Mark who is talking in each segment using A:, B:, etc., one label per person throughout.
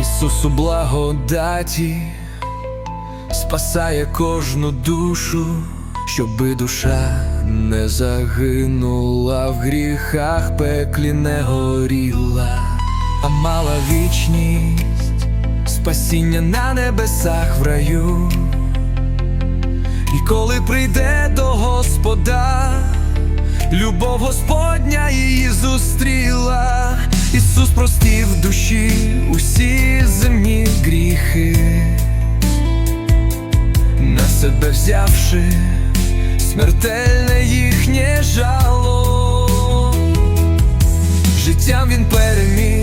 A: Ісус у благодаті спасає кожну душу, щоби душа не загинула в гріхах, пеклі не горіла, а мала вічність, спасіння на небесах в раю. І коли прийде до Господа, любов Господня її зустріла, Ісус простів душі усі земні гріхи, на себе взявши смертельне їхнє жало, життям він переміг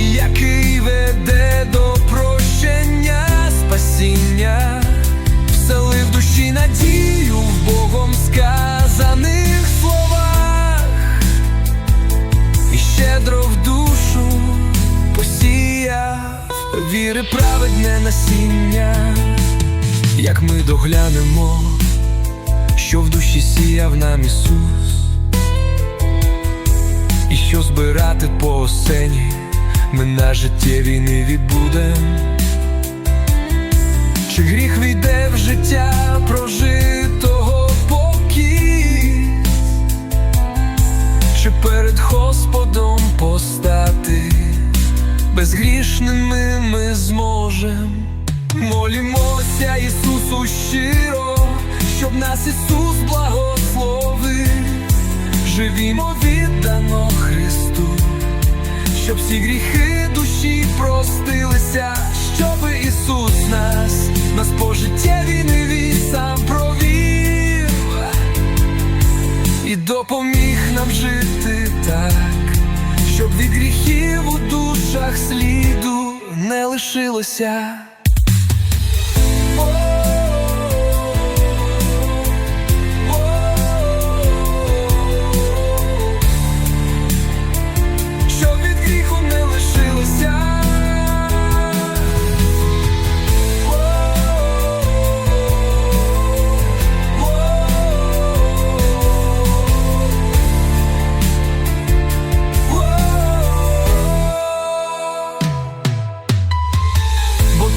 A: який веде до прощення, спасіння, вселив душі надію в Богом сказаних словах. І щедро в душу посіяв віри праведне насіння, як ми доглянемо, що в душі сіяв нам Ісус, і що збирати по осені ми на життєві не відбудем. Чи гріх війде в життя прожитого покій? Чи перед Господом постати, безгрішними ми зможем. Молімося Ісусу щиро, щоб нас Ісус благословив, живімо всі гріхи душі простилися, щоб Ісус нас, нас по життєві неві сам провів і допоміг нам жити так, щоб від гріхів у душах сліду не лишилося.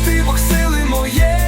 A: ти бог сили моє.